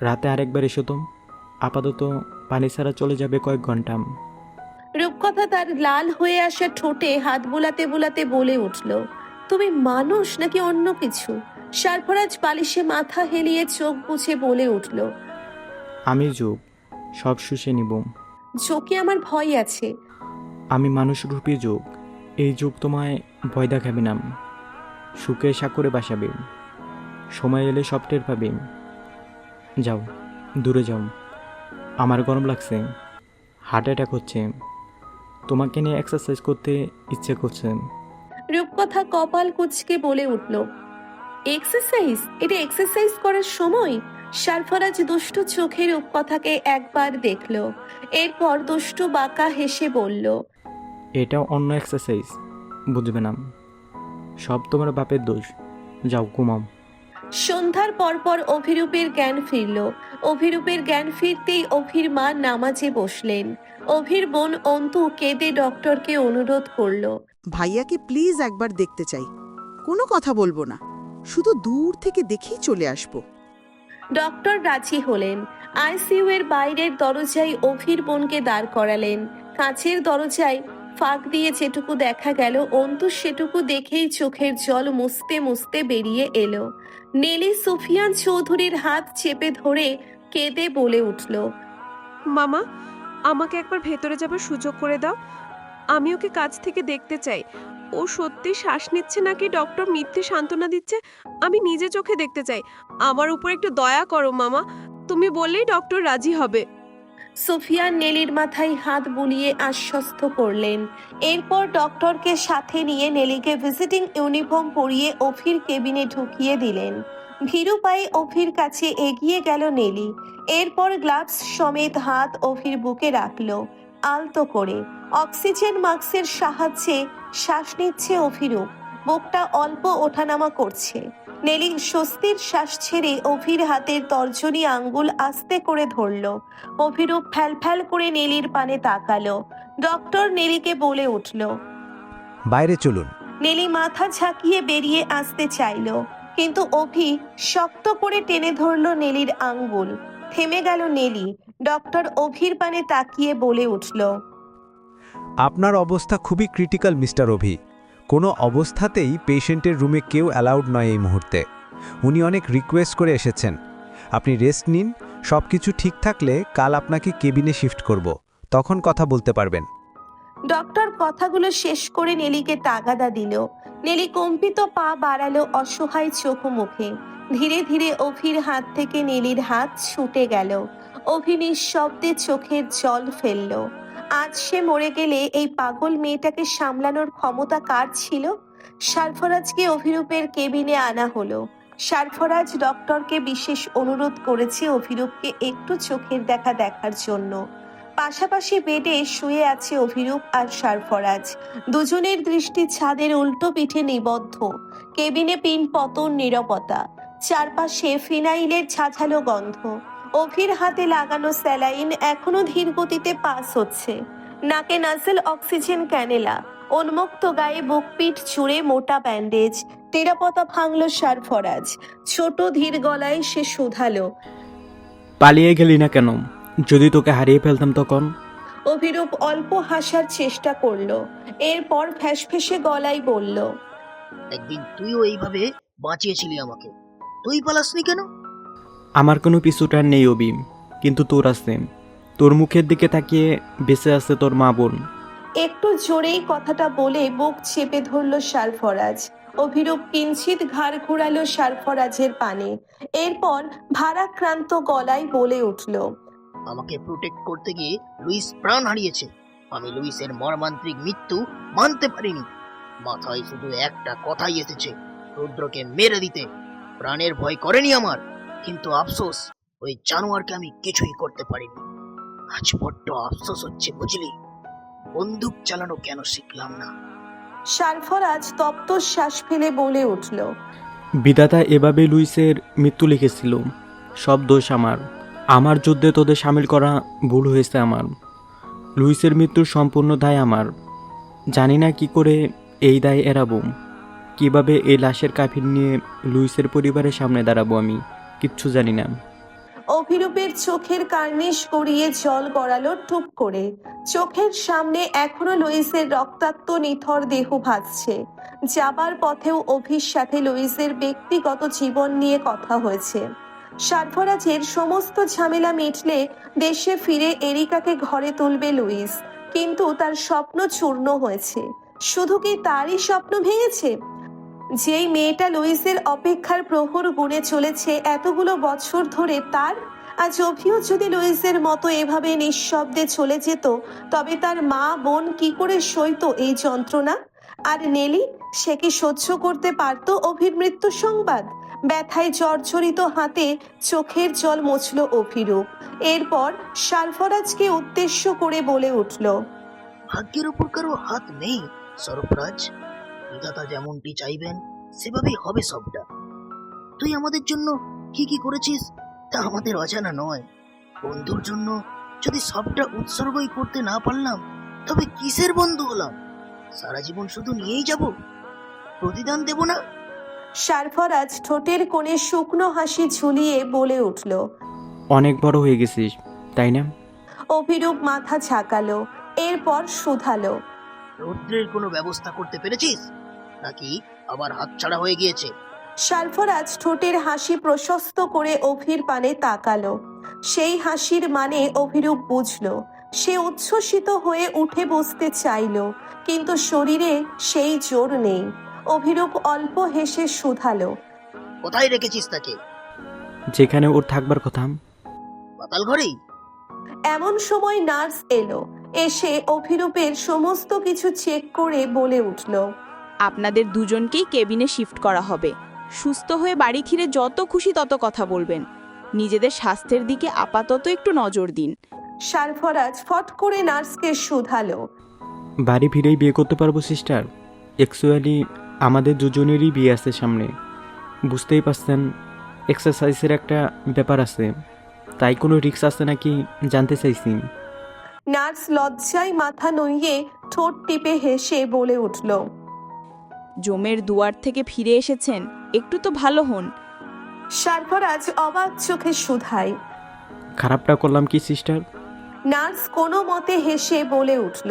রাতে আরেকবার এসো তো। আপাতত পানি ছাড়া চলে যাবে কয়েক ঘণ্টা। রূপকথা তার লাল হয়ে আসা ঠোঁটে হাত বোলাতে বোলাতে বলে উঠল তুমি মানুষ নাকি অন্য কিছু? সারফরাজ বালিশে মাথা হেলিয়ে চোখ বুঝে বলে উঠল আমি যোগ সব শুষে নিব। চোখে আমার ভয় আছে? আমি মানুষ মানুষরূপী যোগ এই যুগ তোমায় ভয় দেখাবে না। সুখে সাকরে বাসাবে। সময় এলে সব টের পাবে। যাও দূরে যাও। আমার গরম লাগছে। হার্ট অ্যাটাক হচ্ছে। তোমাকে নিয়ে এক্সারসাইজ করতে ইচ্ছে করছে। রূপকথা কপাল কুচকে বলে উঠল এক্সারসাইজ এটা এক্সারসাইজ করার সময়? সারফরাজ দুষ্টু চোখে রূপকথাকে একবার দেখল। এরপর দুষ্টু বাঁকা হেসে বলল এটা অন্য এক্সারসাইজ বুঝবে না। সব তোমার বাপের দোষ। যাও ঘুমাও। সন্ধ্যার পরপর অভিরূপের জ্ঞান ফিরল। অভিরূপের জ্ঞান ফিরতেই অভির মা নামাজে বসলেন। অভির বোন অন্তু কেঁদে ডক্টরকে অনুরোধ করল ভাইয়াকে প্লিজ একবার দেখতে চাই। কোনো কথা বলব না। শুধু দূর থেকে দেখেই চলে আসব। ডক্টর রাজি হলেন। আইসিইউ এর বাইরের দরজায় অভির বোনকে দাঁড় করালেন। কাছের দরজায় ফাঁক দিয়ে যেটুকু দেখা গেল অন্তু সেটুকু দেখেই চোখের জল মুছতে মুছতে বেরিয়ে এলো। নেলি সুফিয়ান চৌধুরীর হাত চেপে ধরে কেঁদে বলে উঠল, মামা, আমাকে একবার ভেতরে যাবার সুযোগ করে দাও। আমি ওকে কাছ থেকে দেখতে চাই। ও সত্যি শ্বাস নিচ্ছে নাকি? ডক্টর মিথ্যে সান্ত্বনা দিচ্ছে। আমি নিজে চোখে দেখতে চাই। আমার উপর একটু দয়া করো, মামা। তুমি বললেই ডক্টর রাজি হবে। সুফিয়ান নেলির মাথায় হাত বুলিয়ে আশ্বস্ত করলেন। এরপর ডক্টরকে সাথে নিয়ে নেলিকে ভিজিটিং ইউনিফর্ম পরিয়ে অফির কেবিনে ঢুকিয়ে দিলেন। ভীরু পায়ে অফির কাছে এগিয়ে গেল নেলি। এরপর গ্লাভস সমেত হাত অফির বুকে রাখল, আলতো করে। অক্সিজেন মাস্কের সাহায্যে শ্বাস নিচ্ছে অভিরূপ। বুকটা অল্প ওঠানামা করছে। নেলি স্বস্তির শ্বাস ছেড়ে অভির হাতের তর্জনী আঙ্গুল আস্তে করে ধরলো। অভিরূপ ফ্যাল ফ্যাল করে নেলির পানে তাকালো। ডক্টর নেলিকে বলে উঠল বাইরে চলুন। নেলি মাথা ঝাঁকিয়ে বেরিয়ে আসতে চাইলো কিন্তু অভি শক্ত করে টেনে ধরলো নেলির আঙ্গুল। থেমে গেল নেলি। ডক্টর অভির পানে তাকিয়ে বলে উঠল আপনার অবস্থা খুবই ক্রিটিক্যাল মিস্টার অভি। কোনো অবস্থাতেই পেশেন্টের রুমে কেউ অ্যালাউড নয় এই মুহূর্তে। উনি অনেক রিকোয়েস্ট করে এসেছেন। আপনি রেস্ট নিন সব কিছু ঠিক থাকলে কাল আপনাকে কেবিনে শিফট করব। তখন কথা বলতে পারবেন। ডক্টর কথাগুলো শেষ করে নেলিকে তাগাদা দিল। নেলি কম্পিত পা বাড়ালো অসহায় চোখ মুখে। ধীরে ধীরে অভির হাত থেকে নেলির হাত ছুটে গেল। অভি নিঃশব্দে চোখের জল ফেলল। আজ সে মরে গেলে এই পাগল মেয়েটাকে সামলানোর ক্ষমতা কার ছিল? সারফরাজকে অভিরূপের কেবিনে আনা হলো। সারফরাজ ডক্টরকে বিশেষ অনুরোধ করেছে অভিরূপকে একটু চোখের দেখা দেখার জন্য। পাশাপাশি বেডে শুয়ে আছে অভিরূপ আর সারফরাজ দুজনের দৃষ্টি ছাদের উল্টো পিঠে নিবদ্ধ। কেবিনে পিন পতন, নিরবতা। চারপাশে ফিনাইলের ছাঝালো গন্ধ। অভির হাতে লাগানো স্যালাইন এখনও ধীর গতিতে পাস হচ্ছে। নাকে নাজেল অক্সিজেন ক্যানেলা উন্মুক্ত গায়ে বুক পিঠ চুড়ে মোটা ব্যান্ডেজ নিরাপত্তা ভাঙল সারফরাজ ছোট ধীর গলায় সে শুধালো। পালিয়ে গেলি না কেন? যদি তোকে হারিয়ে ফেলতাম তখন? অভিরূপ অল্প হাসার চেষ্টা করল এরপর ফ্যাসফেসে গলায় বলল একদিন তুইও এইভাবে বাঁচিয়েছিলি আমাকে। তুই পালাসনি কেন? আমার কোনো পিছুটার নেই অবি কিন্তু তোর আছে। তোর মুখের দিকে তাকিয়ে বেঁচে আছে তোর মা বোন। একটু জোরেই কথাটা বলে বুক চেপে ধরল সারফরাজ। অভিরূপ কিঞ্চিত ঘাড় ঘোরালো সারফরাজের পানে। এরপর ভারাক্রান্ত গলায় বলে উঠল আমাকে প্রোটেক্ট করতে গিয়ে লুইস প্রাণ হারিয়েছে। আমি লুইসের মর্মান্তিক মৃত্যু মানতে পারিনি। মাথায় শুধু একটা কথাই এসেছে রুদ্রকে মেরে দিতে। প্রাণের ভয় করেনি আমার। কিন্তু আফসোস ওই জানোয়ারকে আমি কিছুই করতে পারিনি। আজ বড্ড আফসোস হচ্ছে বুঝলি? বন্দুক চালানো কেন শিখলাম না? সারফরাজ তপ্ত শ্বাস ফেলে বলে উঠল বিধাতা এভাবে লুইসের মৃত্যু লিখেছিল। সব দোষ আমার। আমার যুদ্ধে তোদের সামিল করা ভুল হয়েছে আমার। লুইসের মৃত্যুর সম্পূর্ণ দায় আমার। জানি না কি করে এই দায় এড়াবো। কীভাবে এই লাশের কাফির নিয়ে লুইসের পরিবারের সামনে দাঁড়াবো আমি? কিচ্ছু জানি না। অভিরূপের চোখের কার্নিশ গড়িয়ে জল গড়ালো টুপ করে। চোখের সামনে এখনও লুইসের রক্তাক্ত নিথর দেহ ভাসছে। যাবার পথেও অভির সাথে লুইসের ব্যক্তিগত জীবন নিয়ে কথা হয়েছে। সার্ফরাজের সমস্ত ঝামেলা মিটলে দেশে ফিরে এরিকাকে ঘরে তুলবে লুইস, কিন্তু তার স্বপ্ন চূর্ণ হয়েছে। শুধু কি তারই স্বপ্ন ভেঙেছে? যেই মেয়েটা লুইসের অপেক্ষার প্রহর গুণে চলেছে এতগুলো বছর ধরে তার, আজ অভিও যদি লুইসের মতো এভাবে নিঃশব্দে চলে যেত, তবে তার মা, বোন কি করে সইতো এই যন্ত্রণা? আর নেলি, সে কি সহ্য করতে পারত অভির মৃত্যু সংবাদ? ব্যথায় জর্জরিত হাতে চোখের জল মুছল অভিরূপ। এরপর সারফরাজকে উদ্দেশ্য করে বলে উঠল, ভাগ্যের উপর কারও হাত নেই, সরফরাজ। বিধাতা যেমনটি চাইবেন সেভাবেই হবে সবটা। তুই আমাদের জন্য কি কি করেছিস তা আমাদের অজানা নয়। বন্ধুর জন্য যদি সবটা উৎসর্গই করতে না পারলাম তবে কিসের বন্ধু হলাম? সারা জীবন শুধু নিয়েই যাব? প্রতিদান দেব না? সারফরাজ ঠোঁটের কোণে শুকনো হাসি ঝুলিয়ে বলে উঠল অনেক বড় হয়ে গেছিস তাই না? অভিরূপ মাথা ঝাঁকালো এরপর শুধালো। রৌদ্রের কোনো ব্যবস্থা করতে পেরেছিস? নাকি আবার হাতছাড়া হয়ে গিয়েছে? সারফরাজ ঠোঁটের হাসি প্রশস্ত করে অভির পানে তাকালো। সেই হাসির মানে অভিরূপ বুঝলো। সে উচ্ছ্বসিত হয়ে উঠে বসতে চাইলো কিন্তু শরীরে সেই জোর নেই। অভিরূপ অল্প হেসে শুধালো কোথায় রেখেছিস তাকে? যেখানে ওর থাকবার কথা। পাতাল ঘরেই এমন সময় নার্স এলো এসে অভিরূপের সমস্ত কিছু চেক করে বলে উঠল। আপনাদের দুজনকেই কেবিনে শিফট করা হবে। সুস্থ হয়ে বাড়ি ফিরে যত খুশি তত কথা বলবেন। নিজেদের স্বাস্থ্যের দিকে আপাতত একটু নজর দিন। সারফরাজ ফট করে নার্সকে শুধালো। বাড়ি ফিরেই বিয়ে করতে পারব সিস্টার। অ্যাকচুয়ালি আমাদের দুজনেরই বিয়ে আছে সামনে। বুঝতেই পারছেন এক্সারসাইজের একটা ব্যাপার আছে। তাই কোনো রিক্স আছে নাকি জানতে চাইছি। নার্স লজ্জায় মাথা নইয়ে ঠোঁট টিপে হেসে বলে উঠল। জমের দুয়ার থেকে ফিরে এসেছেন একটু তো ভালো হন। সারফরাজ অবাক চোখে শুধায়। খারাপটা করলাম কি সিস্টার? নার্স কোনো মতে হেসে বলে উঠল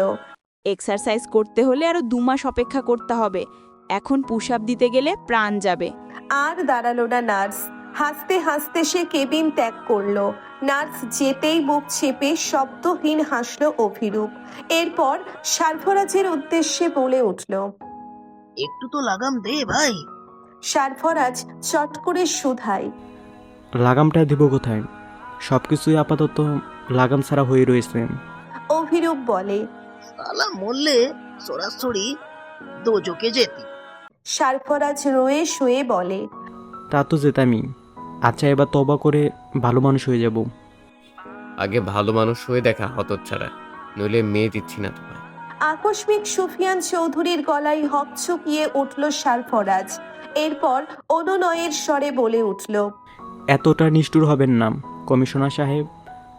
এক্সারসাইজ করতে হলে আরও দু মাস অপেক্ষা করতে হবে। এখন পুশ আপ দিতে গেলে প্রাণ যাবে। আর দাঁড়াল না নার্স। হাসতে হাসতে সে কেবিন ত্যাগ করল। নার্স যেতেই মুখ চেপে শব্দহীন হাসলো অভিরূপ। এরপর সারফরাজের উদ্দেশ্যে বলে উঠল একটু তো লাগাম দে ভাই। সারফরাজ চট করে শুধায় লাগামটা দেবো কোথায়? সব কিছুই আপাতত লাগাম ছাড়া হয়ে রয়েছে। অভিরূপ বলে সালা মরলে সরাসরি দোজোকে যেতি। সারফরাজ রয়ে শুয়ে বলে তা তো যেতামই। আচ্ছা এবার তবা করে ভালো মানুষ হয়ে যাব। আগে ভালো মানুষ হয়ে দেখা হতচ্ছাড়া। নইলে মেয়ে দিচ্ছি না তোমায়। আকস্মিক সুফিয়ান চৌধুরীর গলায় হকচকিয়ে উঠল সারফরাজ এরপর অনুনয়ের স্বরে বলে উঠল, এতটা নিষ্ঠুর হবেন না, কমিশনার সাহেব।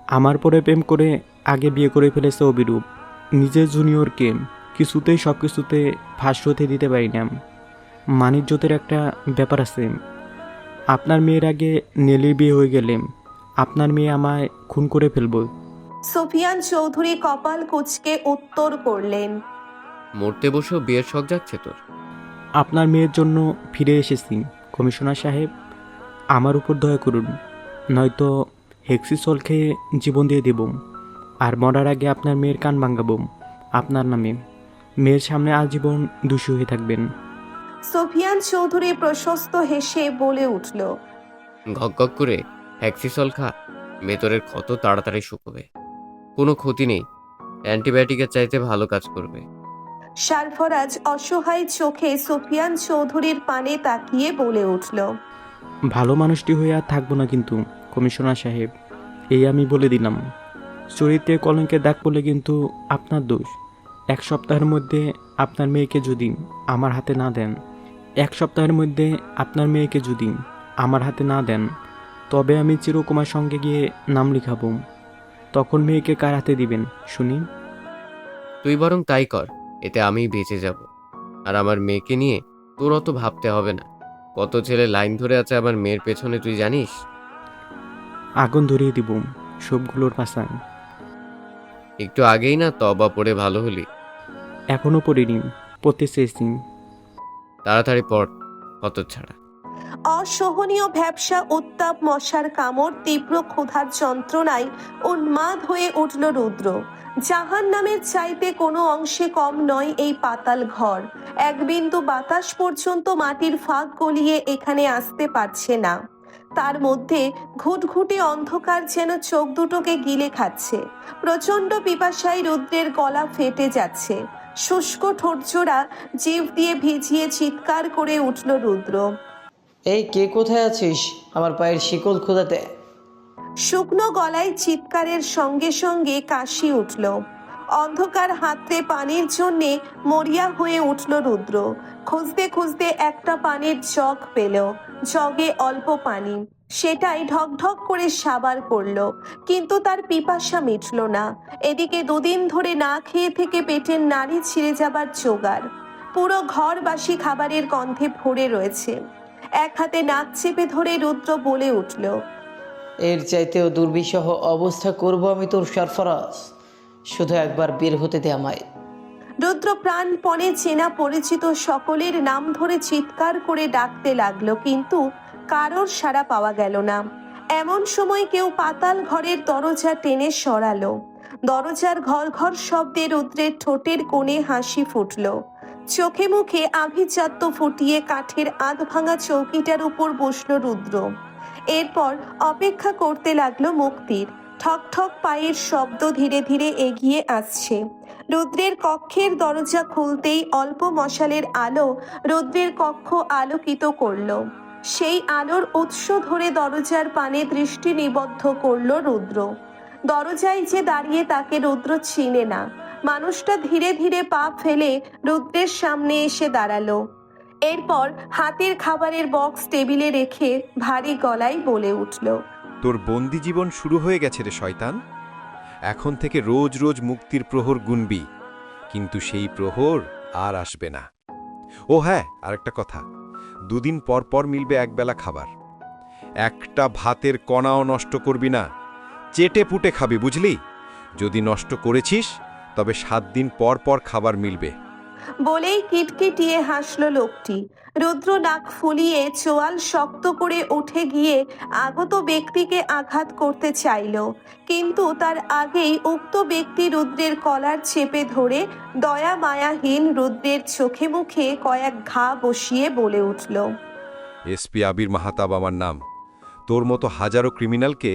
আমার পরে প্রেম করে আগে বিয়ে করে ফেলেছে অবিরূপ নিজের জুনিয়রকে কিছুতেই সব কিছুতে ফাঁস হতে দিতে পারি না। মানিজ্যতের একটা ব্যাপার আছে। আপনার মেয়ের আগে নেলির বিয়ে হয়ে গেলে আপনার মেয়ে আমায় খুন করে ফেলব। সুফিয়ান চৌধুরী কপাল কুচকে উত্তর করলেন মরতে বসেও বিয়ের শখ যাচ্ছে তোর? আপনার মেয়ের জন্য ফিরে এসেছি কমিশনার সাহেব। আমার উপর দয়া করুন নয়তো হেক্সিসল খেয়ে জীবন দিয়ে দেব। আর মরার আগে আপনার মেয়ের কান ভাঙাবো আপনার নামে। মেয়ের সামনে আজীবন দোষী হয়ে থাকবেন। সুফিয়ান চৌধুরী প্রশস্ত হেসে বলে উঠল ঘক ঘক করে হ্যাক্সিসল খা ভেতরের ক্ষত তাড়াতাড়ি শুকোবে। কোনো ক্ষতি নেই। অ্যান্টিবায়োটিকের চাইতে ভালো কাজ করবে। সারফরাজ অসহায় চোখে সুফিয়ান চৌধুরীর পানে তাকিয়ে বলে উঠল ভালো মানুষটি হয়ে আর থাকব না কিন্তু কমিশনার সাহেব। এই আমি বলে দিলাম। চরিত্রে কলঙ্কের দাগ পড়লে কিন্তু আপনার দোষ। এক সপ্তাহের মধ্যে আপনার মেয়েকে যদি আমার হাতে না দেন। এক সপ্তাহের মধ্যে আপনার মেয়েকে যদি আমার হাতে না দেন। তবে আমি চিরকুমার সঙ্গে গিয়ে নাম লিখাবো। তখন মেয়েকে কার হাতে দিবেন শুনি? তুই বরং তাই কর এতে আমি বেঁচে যাব। আর আমার মেয়েকে নিয়ে তোর অত ভাবতে হবে না। কত ছেলে লাইন ধরে আছে আমার মেয়ের পেছনে তুই জানিস? আগুন ধরিয়ে দিব সবগুলোর পাশান একটু আগেই না তবা পড়ে ভালো হলি। এখনও পড়িনি পড়তে চেয়েছি। তাড়াতাড়ি পড় কত ছাড়া। অসহনীয় ভ্যাবসা উত্তাপ মশার কামড় তীব্র ক্ষুধার যন্ত্রণায় উন্মাদ হয়ে উঠল রুদ্র। জাহান নামের চাইতে কোনো অংশে কম নয় এই পাতাল ঘর। এক বিন্দু বাতাস পর্যন্ত মাটির ফাঁক গলিয়ে এখানে আসতে পারছে না। তার মধ্যে ঘুটঘুটে অন্ধকার যেন চোখ দুটোকে গিলে খাচ্ছে। প্রচণ্ড পিপাসায় রুদ্রের গলা ফেটে যাচ্ছে। শুষ্ক ঠোঁটজোড়া জিভ দিয়ে ভিজিয়ে চিৎকার করে উঠল রুদ্র। এই, কে কোথায় আছিস? আমার পায়ের শিকল খোদাতে। শুকনো গলায় চিৎকারের সঙ্গে সঙ্গে কাশি উঠল। অন্ধকার হাতে পানির জন্যে মরিয়া হয়ে উঠল রুদ্র। খুঁজতে খুঁজতে একটা পানির জগ পেল। জগে অল্প পানি। সেটাই ঢকঢক করে সাবার করল। কিন্তু তার পিপাসা মিটল না। এদিকে দুদিন ধরে না খেয়ে থেকে পেটের নাড়ি ছিঁড়ে যাবার জোগাড়। পুরো ঘরবাসী খাবারের গন্ধে ভরে রয়েছে। এক হাতে নাক চেপে ধরে রুদ্র বলে উঠল এর চাইতেও দুর্বিষহ অবস্থা করব আমি তোর সরফরাজ। শুধু একবার বের হতে দে আমায়। রুদ্র প্রাণপণে চেনা পরিচিত সকলের নাম ধরে চিৎকার করে ডাকতে লাগল কিন্তু কারোর সাড়া পাওয়া গেল না। এমন সময় কেউ পাতাল ঘরের দরজা টেনে সরালো। দরজার ঘর ঘর শব্দে রুদ্রের ঠোঁটের কোণে হাসি ফুটলো। চোখে মুখে আভিজাত্য ফুটিয়ে কাঠের আধ ভাঙা চৌকিটার উপর বসল রুদ্র। এরপর অপেক্ষা করতে লাগল মুক্তির। ঠক ঠক পায়ের শব্দ ধীরে ধীরে এগিয়ে আসছে। রুদ্রের কক্ষের দরজা খুলতেই অল্প মশালের আলো রুদ্রের কক্ষ আলোকিত করল। সেই আলোর উৎস ধরে দরজার পানে দৃষ্টি নিবদ্ধ করল রুদ্র। দরজায় যে দাঁড়িয়ে তাকে রুদ্র চিনে না। মানুষটা ধীরে ধীরে পা ফেলে রুদ্রের সামনে এসে দাঁড়াল। এরপর হাতের খাবারের বক্স টেবিলে রেখে ভারী গলায় বলে উঠল, তোর বন্দি জীবন শুরু হয়ে গেছে রে শয়তান। এখন থেকে রোজ রোজ মুক্তির প্রহর গুনবি, কিন্তু সেই প্রহর আর আসবে না। ও হ্যাঁ আরেকটা কথা, দুদিন পর পর মিলবে একবেলা খাবার। একটা ভাতের কণাও নষ্ট করবি না চেটে পুটে খাবি, বুঝলি? যদি নষ্ট করেছিস তবে সাত দিন পর পর খাবার মিলবে। বলেই কিটকিটিয়ে হাসলো লোকটি। রুদ্র নাক ফুলিয়ে চোয়াল শক্ত করে উঠে গিয়ে আগত ব্যক্তিকে আঘাত করতে চাইল। কিন্তু তার আগেই উক্ত ব্যক্তি রুদ্রের কলার চেপে ধরে দয়া মায়াহীন রুদ্রের চোখে মুখে কয়েক ঘা বসিয়ে বলে উঠল এসপি আবির মাহাতাব আমার নাম। তোর মতো হাজারো ক্রিমিনালকে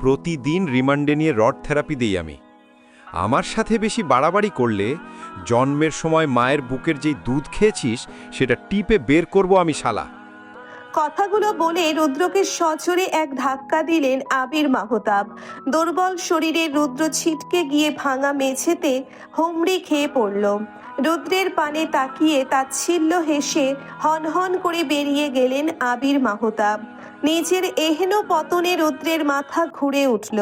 প্রতিদিন রিমান্ডে নিয়ে রড থেরাপি দিই আমি। আমার সাথে বেশি বাড়াবাড়ি করলে জন্মের সময় মায়ের বুকের যেই দুধ খেয়েছিস, সেটা টিপে বের করব আমি শালা। কথাগুলো বলে রুদ্রকে সচরে এক ধাক্কা দিলেন আবির মাহতাব। দুর্বল শরীরে রুদ্র ছিটকে গিয়ে ভাঙা মেঝেতে হুমড়ি খেয়ে পড়ল। রুদ্রের পানে তাকিয়ে তাচ্ছিল্য হেসে হনহন করে বেরিয়ে গেলেন আবির মাহতাব নিজের এহেন পতনে রুদ্রের মাথা ঘুরে উঠল।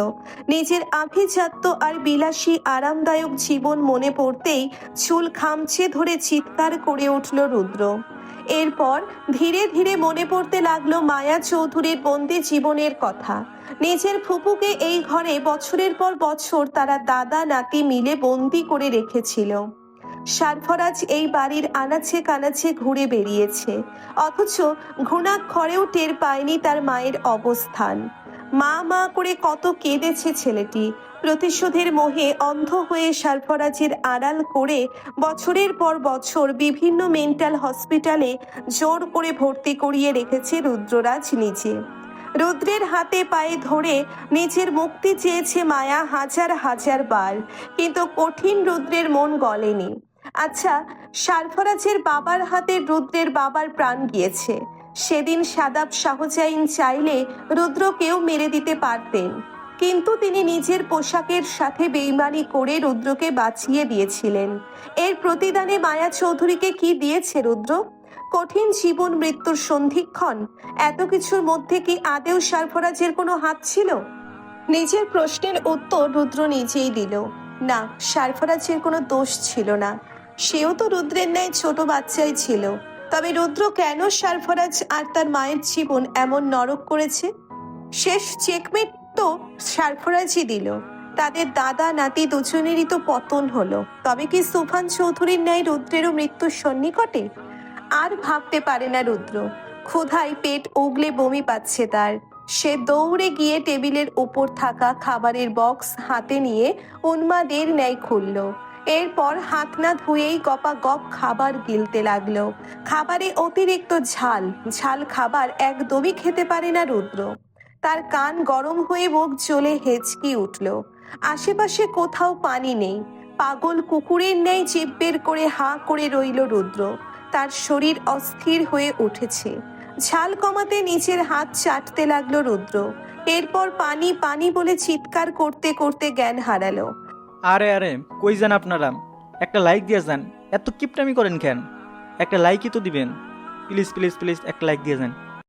নিজের আভিজাত্য আর বিলাসী আরামদায়ক জীবন মনে পড়তেই চুল খামচে ধরে চিৎকার করে উঠল রুদ্র। এরপর ধীরে ধীরে মনে পড়তে লাগল মায়া চৌধুরীর বন্দি জীবনের কথা। নিজের ফুপুকে এই ঘরে বছরের পর বছর তারা দাদা নাতি মিলে বন্দি করে রেখেছিল। সারফরাজ এই বাড়ির আনাচে কানাচে ঘুরে বেরিয়েছে। অথচ ঘুণাক্ষরেও টের পায়নি তার মায়ের অবস্থান। মা মা করে কত কেঁদেছে ছেলেটি। প্রতিশোধের মোহে অন্ধ হয়ে সারফরাজের আড়াল করে বছরের পর বছর বিভিন্ন মেন্টাল হসপিটালে জোর করে ভর্তি করিয়ে রেখেছে রুদ্ররাজ নিজে। রুদ্রের হাতে পায়ে ধরে নিজের মুক্তি চেয়েছে মায়া হাজার হাজার বার। কিন্তু কঠিন রুদ্রের মন গলেনি। আচ্ছা সারফরাজের বাবার হাতে রুদ্রের বাবার প্রাণ গিয়েছে। সেদিন সাদাব শাহজাইন চাইলে রুদ্রকেও মেরে দিতে পারতেন। কিন্তু তিনি নিজের পোশাকের সাথে বেইমানি করে রুদ্রকে বাঁচিয়ে দিয়েছিলেন। এর প্রতিদানে মায়া চৌধুরীকে কি দিয়েছে রুদ্র? কঠিন জীবন মৃত্যুর সন্ধিক্ষণ? এত কিছুর মধ্যে কি আদেও সারফরাজের কোনো হাত ছিল? নিজের প্রশ্নের উত্তর রুদ্র নিজেই দিল। না সারফরাজের কোনো দোষ ছিল না। সেও তো রুদ্রের ন্যায় ছোট বাচ্চাই ছিল। তবে রুদ্র কেন সারফরাজ আর তার মায়ের জীবন এমন নরক করেছে? শেষ চেকমেট তো সারফরাজই দিল। তাদের দাদা নাতি দুজনেরই তো পতন হলো। তবে কি সুফান চৌধুরীর ন্যায় রুদ্রেরও মৃত্যুর সন্নিকটে? আর ভাবতে পারে না রুদ্র। ক্ষুধায় পেট উগলে বমি পাচ্ছে তার। সে দৌড়ে গিয়ে টেবিলের ওপর থাকা খাবারের বক্স হাতে নিয়ে উন্মাদের ন্যায় খুলল। এরপর হাত না ধুয়েই গপা গপ খাবার গিলতে লাগল। খাবারে অতিরিক্ত ঝাল ঝাল খাবার একদমই খেতে পারে না রুদ্র। তার কান গরম হয়ে মুখ জ্বলে হেঁচকি উঠল। আশেপাশে কোথাও পানি নেই। পাগল কুকুরের ন্যায় জিভ বের করে হা করে রইল রুদ্র। তার শরীর অস্থির হয়ে উঠেছে। ঝাল কমাতে নিচের হাত চাটতে লাগল রুদ্র। এরপর পানি পানি বলে চিৎকার করতে করতে জ্ঞান হারালো। আরে আরে, কই যান আপনারা? একটা লাইক দিয়ে যান। এত কিপটামি করেন কেন? একটা লাইকই তো দিবেন। প্লিজ প্লিজ প্লিজ একটা লাইক দিয়ে যান।